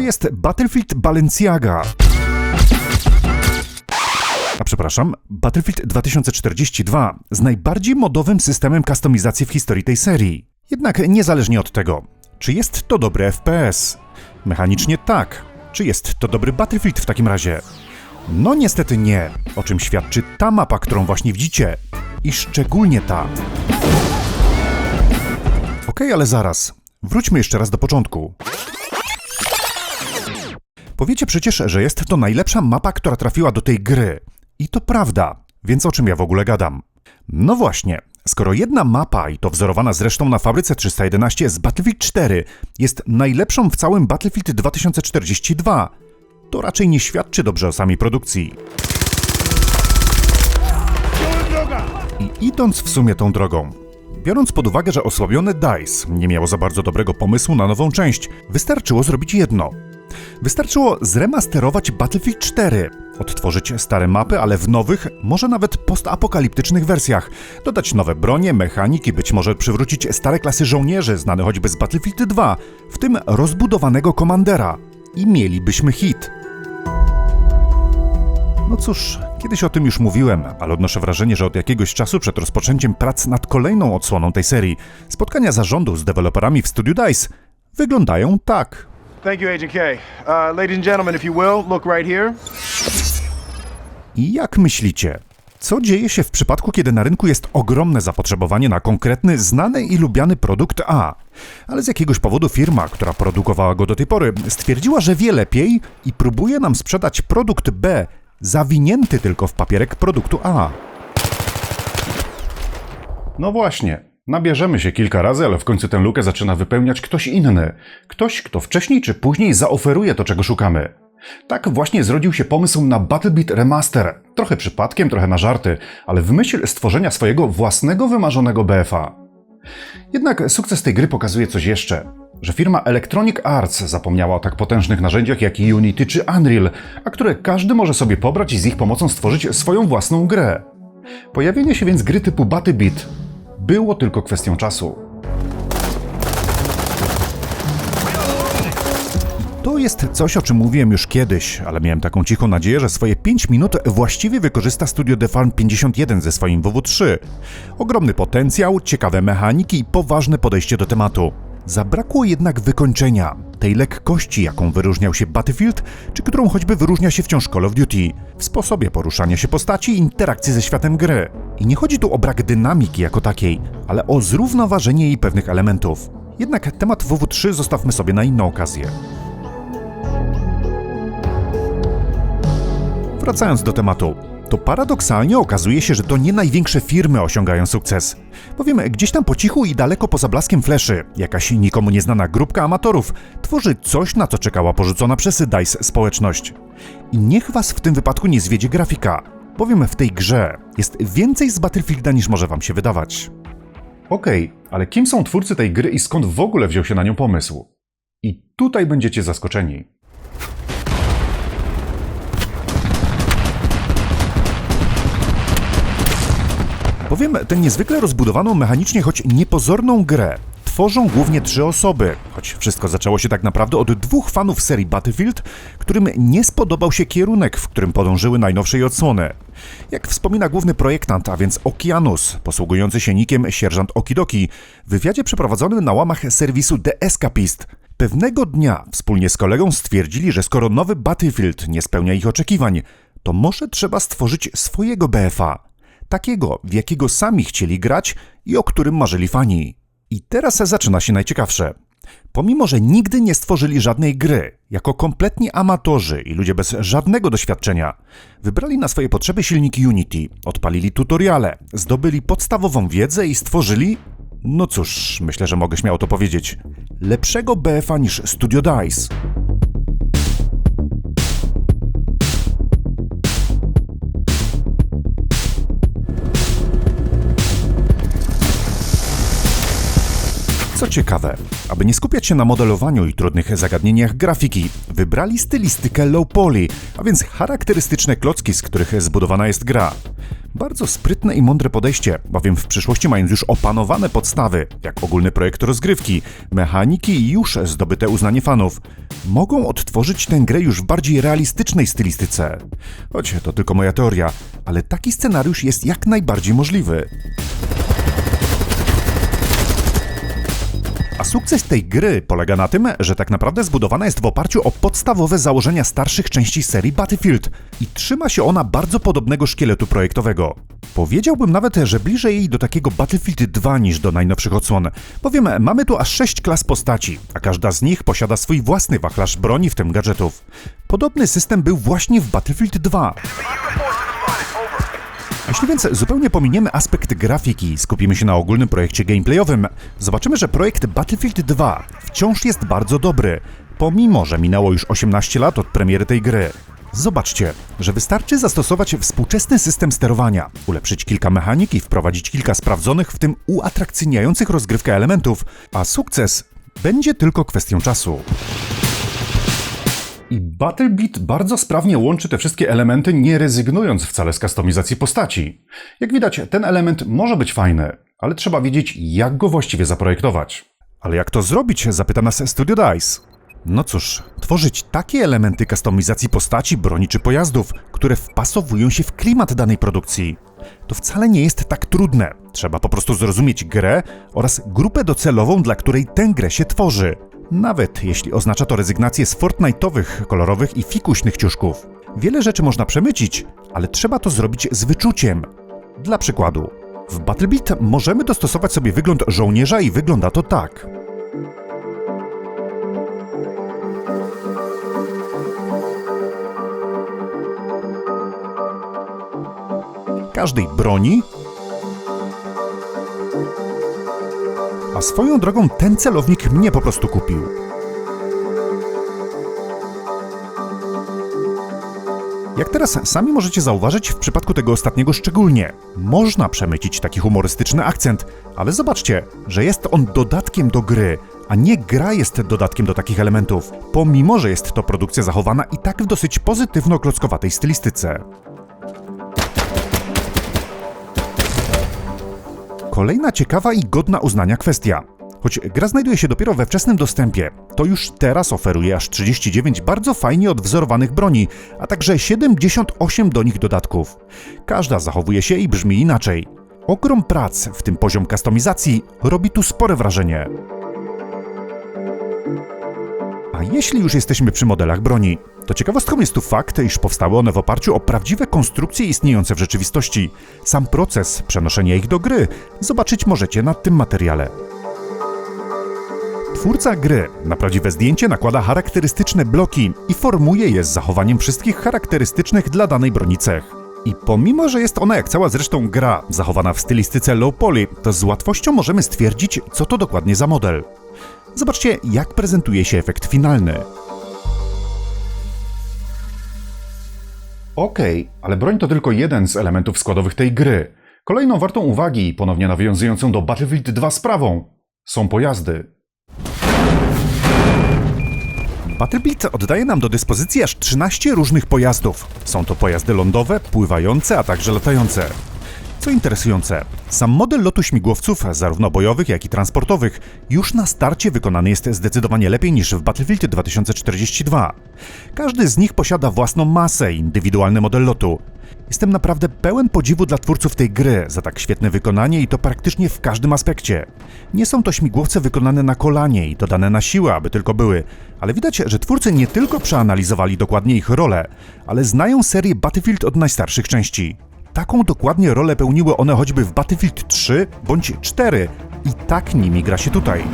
jest Battlefield Balenciaga. A przepraszam, Battlefield 2042 z najbardziej modowym systemem kustomizacji w historii tej serii. Jednak niezależnie od tego, czy jest to dobry FPS? Mechanicznie tak. Czy jest to dobry Battlefield w takim razie? No niestety nie, o czym świadczy ta mapa, którą właśnie widzicie. I szczególnie ta. Okej, ale zaraz. Wróćmy jeszcze raz do początku. Powiecie przecież, że jest to najlepsza mapa, która trafiła do tej gry. I to prawda, więc o czym ja w ogóle gadam? No właśnie, skoro jedna mapa, i to wzorowana zresztą na fabryce 311 z Battlefield 4, jest najlepszą w całym Battlefield 2042, to raczej nie świadczy dobrze o samej produkcji. I idąc w sumie tą drogą, biorąc pod uwagę, że osłabione DICE nie miało za bardzo dobrego pomysłu na nową część, wystarczyło zrobić jedno. Wystarczyło zremasterować Battlefield 4, odtworzyć stare mapy, ale w nowych, może nawet postapokaliptycznych wersjach, dodać nowe bronie, mechaniki, być może przywrócić stare klasy żołnierzy, znane choćby z Battlefield 2, w tym rozbudowanego Commandera. I mielibyśmy hit. No cóż, kiedyś o tym już mówiłem, ale odnoszę wrażenie, że od jakiegoś czasu przed rozpoczęciem prac nad kolejną odsłoną tej serii, spotkania zarządu z deweloperami w studiu DICE wyglądają tak. Thank you, Agent K. Uh, ladies and gentlemen, if you will, look right here. I jak myślicie, co dzieje się w przypadku, kiedy na rynku jest ogromne zapotrzebowanie na konkretny, znany i lubiany produkt A, ale z jakiegoś powodu firma, która produkowała go do tej pory, stwierdziła, że wie lepiej i próbuje nam sprzedać produkt B, zawinięty tylko w papierek produktu A? No właśnie. Nabierzemy się kilka razy, ale w końcu tę lukę zaczyna wypełniać ktoś inny. Ktoś, kto wcześniej czy później zaoferuje to, czego szukamy. Tak właśnie zrodził się pomysł na Battlebeat Remaster. Trochę przypadkiem, trochę na żarty, ale w myśl stworzenia swojego własnego wymarzonego BFA. Jednak sukces tej gry pokazuje coś jeszcze. Że firma Electronic Arts zapomniała o tak potężnych narzędziach jak Unity czy Unreal, a które każdy może sobie pobrać i z ich pomocą stworzyć swoją własną grę. Pojawienie się więc gry typu Battlebeat było tylko kwestią czasu. To jest coś, o czym mówiłem już kiedyś, ale miałem taką cichą nadzieję, że swoje 5 minut właściwie wykorzysta studio The Farm 51 ze swoim WW3. Ogromny potencjał, ciekawe mechaniki i poważne podejście do tematu. Zabrakło jednak wykończenia, tej lekkości, jaką wyróżniał się Battlefield, czy którą choćby wyróżnia się wciąż Call of Duty, w sposobie poruszania się postaci i interakcji ze światem gry. I nie chodzi tu o brak dynamiki jako takiej, ale o zrównoważenie jej pewnych elementów. Jednak temat WW3 zostawmy sobie na inną okazję. Wracając do tematu, to paradoksalnie okazuje się, że to nie największe firmy osiągają sukces. Bowiem gdzieś tam po cichu i daleko poza blaskiem fleszy, jakaś nikomu nieznana grupka amatorów tworzy coś, na co czekała porzucona przez DICE społeczność. I niech was w tym wypadku nie zwiedzie grafika, bowiem w tej grze jest więcej z Battlefielda niż może wam się wydawać. Okej, okay, ale kim są twórcy tej gry i skąd w ogóle wziął się na nią pomysł? I tutaj będziecie zaskoczeni. Bowiem tę niezwykle rozbudowaną mechanicznie, choć niepozorną grę tworzą głównie trzy osoby, choć wszystko zaczęło się tak naprawdę od dwóch fanów serii Battlefield, którym nie spodobał się kierunek, w którym podążyły najnowsze odsłony. Jak wspomina główny projektant, a więc Okianus, posługujący się nikiem sierżant Okidoki, w wywiadzie przeprowadzonym na łamach serwisu The Escapist, pewnego dnia wspólnie z kolegą stwierdzili, że skoro nowy Battlefield nie spełnia ich oczekiwań, to może trzeba stworzyć swojego BFA takiego, w jakiego sami chcieli grać i o którym marzyli fani. I teraz zaczyna się najciekawsze. Pomimo, że nigdy nie stworzyli żadnej gry, jako kompletni amatorzy i ludzie bez żadnego doświadczenia, wybrali na swoje potrzeby silnik Unity, odpalili tutoriale, zdobyli podstawową wiedzę i stworzyli, no cóż, myślę, że mogę śmiało to powiedzieć, lepszego BFA niż Studio DICE. Co ciekawe, aby nie skupiać się na modelowaniu i trudnych zagadnieniach grafiki, wybrali stylistykę low poly, a więc charakterystyczne klocki, z których zbudowana jest gra. Bardzo sprytne i mądre podejście, bowiem w przyszłości mając już opanowane podstawy, jak ogólny projekt rozgrywki, mechaniki i już zdobyte uznanie fanów, mogą odtworzyć tę grę już w bardziej realistycznej stylistyce. Choć to tylko moja teoria, ale taki scenariusz jest jak najbardziej możliwy. A sukces tej gry polega na tym, że tak naprawdę zbudowana jest w oparciu o podstawowe założenia starszych części serii Battlefield i trzyma się ona bardzo podobnego szkieletu projektowego. Powiedziałbym nawet, że bliżej jej do takiego Battlefield 2 niż do najnowszych odsłon, bowiem mamy tu aż 6 klas postaci, a każda z nich posiada swój własny wachlarz broni, w tym gadżetów. Podobny system był właśnie w Battlefield 2. Jeśli więc zupełnie pominiemy aspekt grafiki skupimy się na ogólnym projekcie gameplayowym, zobaczymy, że projekt Battlefield 2 wciąż jest bardzo dobry, pomimo że minęło już 18 lat od premiery tej gry. Zobaczcie, że wystarczy zastosować współczesny system sterowania, ulepszyć kilka mechanik i wprowadzić kilka sprawdzonych, w tym uatrakcyjniających rozgrywkę elementów, a sukces będzie tylko kwestią czasu. I Battlebeat bardzo sprawnie łączy te wszystkie elementy, nie rezygnując wcale z kustomizacji postaci. Jak widać, ten element może być fajny, ale trzeba wiedzieć, jak go właściwie zaprojektować. Ale jak to zrobić, zapyta nas Studio Dice. No cóż, tworzyć takie elementy kustomizacji postaci, broni czy pojazdów, które wpasowują się w klimat danej produkcji. To wcale nie jest tak trudne. Trzeba po prostu zrozumieć grę oraz grupę docelową, dla której tę grę się tworzy. Nawet jeśli oznacza to rezygnację z Fortnite'owych, kolorowych i fikuśnych ciuszków. Wiele rzeczy można przemycić, ale trzeba to zrobić z wyczuciem. Dla przykładu, w Battlebeat możemy dostosować sobie wygląd żołnierza i wygląda to tak. Każdej broni A swoją drogą ten celownik mnie po prostu kupił. Jak teraz sami możecie zauważyć, w przypadku tego ostatniego szczególnie, można przemycić taki humorystyczny akcent, ale zobaczcie, że jest on dodatkiem do gry, a nie gra jest dodatkiem do takich elementów, pomimo że jest to produkcja zachowana i tak w dosyć pozytywno-klockowatej stylistyce. Kolejna ciekawa i godna uznania kwestia. Choć gra znajduje się dopiero we wczesnym dostępie, to już teraz oferuje aż 39 bardzo fajnie odwzorowanych broni, a także 78 do nich dodatków. Każda zachowuje się i brzmi inaczej. Ogrom prac, w tym poziom kustomizacji, robi tu spore wrażenie. A jeśli już jesteśmy przy modelach broni, to ciekawostką jest tu fakt, iż powstały one w oparciu o prawdziwe konstrukcje istniejące w rzeczywistości. Sam proces przenoszenia ich do gry zobaczyć możecie na tym materiale. Twórca gry na prawdziwe zdjęcie nakłada charakterystyczne bloki i formuje je z zachowaniem wszystkich charakterystycznych dla danej broni cech. I pomimo, że jest ona jak cała zresztą gra zachowana w stylistyce low poly, to z łatwością możemy stwierdzić, co to dokładnie za model. Zobaczcie, jak prezentuje się efekt finalny. Okej, ale broń to tylko jeden z elementów składowych tej gry. Kolejną wartą uwagi ponownie nawiązującą do Battlefield 2 sprawą są pojazdy. Battlefield oddaje nam do dyspozycji aż 13 różnych pojazdów. Są to pojazdy lądowe, pływające, a także latające. Co interesujące, sam model lotu śmigłowców, zarówno bojowych, jak i transportowych, już na starcie wykonany jest zdecydowanie lepiej niż w Battlefield 2042. Każdy z nich posiada własną masę indywidualny model lotu. Jestem naprawdę pełen podziwu dla twórców tej gry za tak świetne wykonanie i to praktycznie w każdym aspekcie. Nie są to śmigłowce wykonane na kolanie i dodane na siłę, aby tylko były, ale widać, że twórcy nie tylko przeanalizowali dokładnie ich rolę, ale znają serię Battlefield od najstarszych części. Taką dokładnie rolę pełniły one choćby w Battlefield 3 bądź 4 i tak nimi gra się tutaj.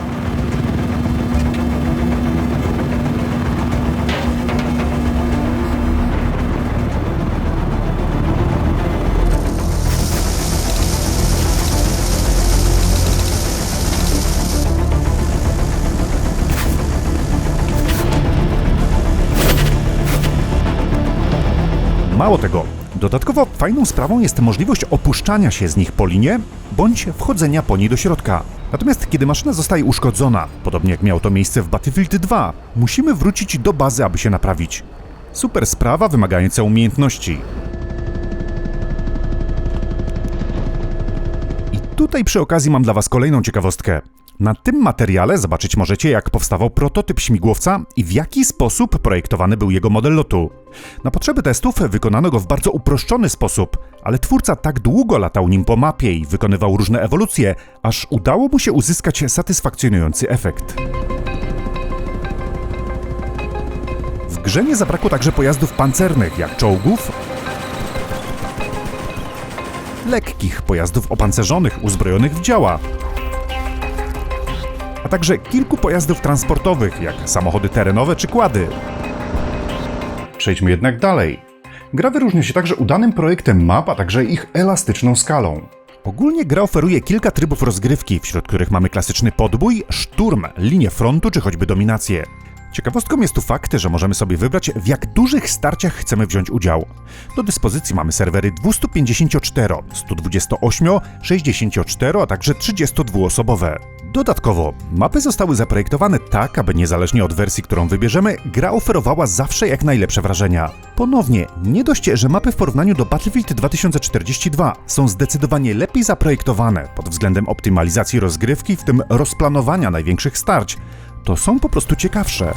Mało tego, dodatkowo fajną sprawą jest możliwość opuszczania się z nich po linie, bądź wchodzenia po niej do środka. Natomiast kiedy maszyna zostaje uszkodzona, podobnie jak miało to miejsce w Battlefield 2, musimy wrócić do bazy, aby się naprawić. Super sprawa wymagająca umiejętności. I tutaj przy okazji mam dla Was kolejną ciekawostkę. Na tym materiale zobaczyć możecie, jak powstawał prototyp śmigłowca i w jaki sposób projektowany był jego model lotu. Na potrzeby testów wykonano go w bardzo uproszczony sposób, ale twórca tak długo latał nim po mapie i wykonywał różne ewolucje, aż udało mu się uzyskać satysfakcjonujący efekt. W grze nie zabrakło także pojazdów pancernych, jak czołgów, lekkich pojazdów opancerzonych uzbrojonych w działa, a także kilku pojazdów transportowych, jak samochody terenowe czy kłady. Przejdźmy jednak dalej. Gra wyróżnia się także udanym projektem map, a także ich elastyczną skalą. Ogólnie gra oferuje kilka trybów rozgrywki, wśród których mamy klasyczny podbój, szturm, linię frontu czy choćby dominację. Ciekawostką jest tu fakt, że możemy sobie wybrać, w jak dużych starciach chcemy wziąć udział. Do dyspozycji mamy serwery 254, 128, 64, a także 32-osobowe. Dodatkowo, mapy zostały zaprojektowane tak, aby niezależnie od wersji, którą wybierzemy, gra oferowała zawsze jak najlepsze wrażenia. Ponownie, nie dość, że mapy w porównaniu do Battlefield 2042 są zdecydowanie lepiej zaprojektowane pod względem optymalizacji rozgrywki, w tym rozplanowania największych starć, to są po prostu ciekawsze.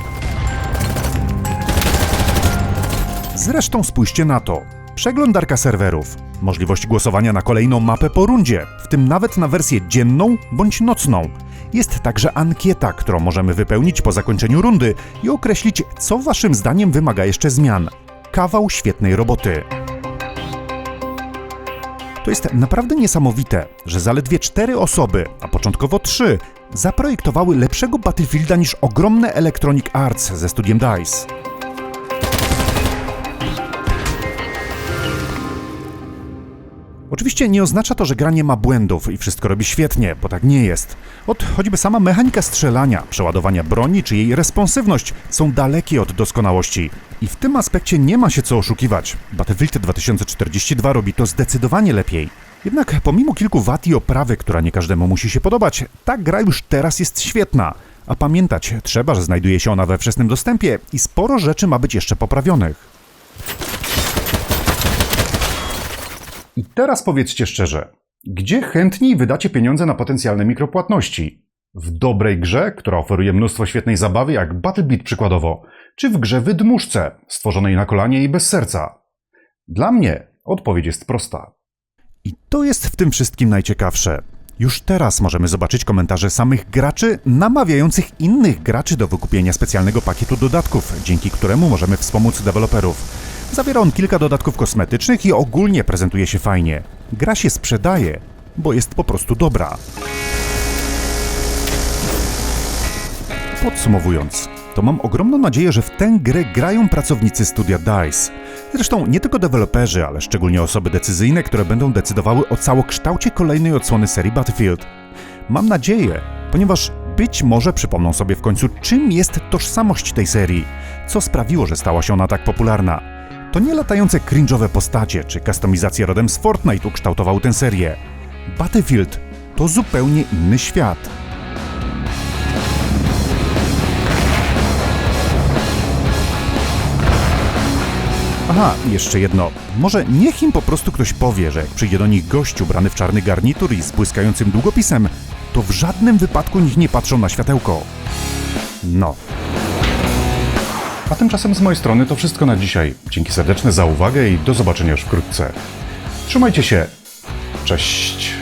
Zresztą spójrzcie na to. Przeglądarka serwerów, możliwość głosowania na kolejną mapę po rundzie, w tym nawet na wersję dzienną bądź nocną. Jest także ankieta, którą możemy wypełnić po zakończeniu rundy i określić, co waszym zdaniem wymaga jeszcze zmian. Kawał świetnej roboty. To jest naprawdę niesamowite, że zaledwie cztery osoby, a początkowo trzy, zaprojektowały lepszego Battlefielda niż ogromne Electronic Arts ze studiem DICE. Oczywiście nie oznacza to, że gra nie ma błędów i wszystko robi świetnie, bo tak nie jest. Od choćby sama mechanika strzelania, przeładowania broni czy jej responsywność są dalekie od doskonałości. I w tym aspekcie nie ma się co oszukiwać. Battlefield 2042 robi to zdecydowanie lepiej. Jednak pomimo kilku wad i oprawy, która nie każdemu musi się podobać, ta gra już teraz jest świetna. A pamiętać trzeba, że znajduje się ona we wczesnym dostępie i sporo rzeczy ma być jeszcze poprawionych. I teraz powiedzcie szczerze, gdzie chętniej wydacie pieniądze na potencjalne mikropłatności? W dobrej grze, która oferuje mnóstwo świetnej zabawy, jak Battlebeat przykładowo, czy w grze wydmuszce, stworzonej na kolanie i bez serca? Dla mnie odpowiedź jest prosta. I to jest w tym wszystkim najciekawsze. Już teraz możemy zobaczyć komentarze samych graczy namawiających innych graczy do wykupienia specjalnego pakietu dodatków, dzięki któremu możemy wspomóc deweloperów. Zawiera on kilka dodatków kosmetycznych i ogólnie prezentuje się fajnie. Gra się sprzedaje, bo jest po prostu dobra. Podsumowując, to mam ogromną nadzieję, że w tę grę grają pracownicy studia DICE. Zresztą nie tylko deweloperzy, ale szczególnie osoby decyzyjne, które będą decydowały o całokształcie kolejnej odsłony serii Battlefield. Mam nadzieję, ponieważ być może przypomną sobie w końcu, czym jest tożsamość tej serii, co sprawiło, że stała się ona tak popularna. To nie latające cringe'owe postacie czy kustomizacje rodem z Fortnite ukształtowały tę serię. Battlefield to zupełnie inny świat. Aha, jeszcze jedno. Może niech im po prostu ktoś powie, że jak przyjdzie do nich gość ubrany w czarny garnitur i z błyskającym długopisem, to w żadnym wypadku niech nie patrzą na światełko. No. A tymczasem z mojej strony to wszystko na dzisiaj. Dzięki serdeczne za uwagę i do zobaczenia już wkrótce. Trzymajcie się. Cześć.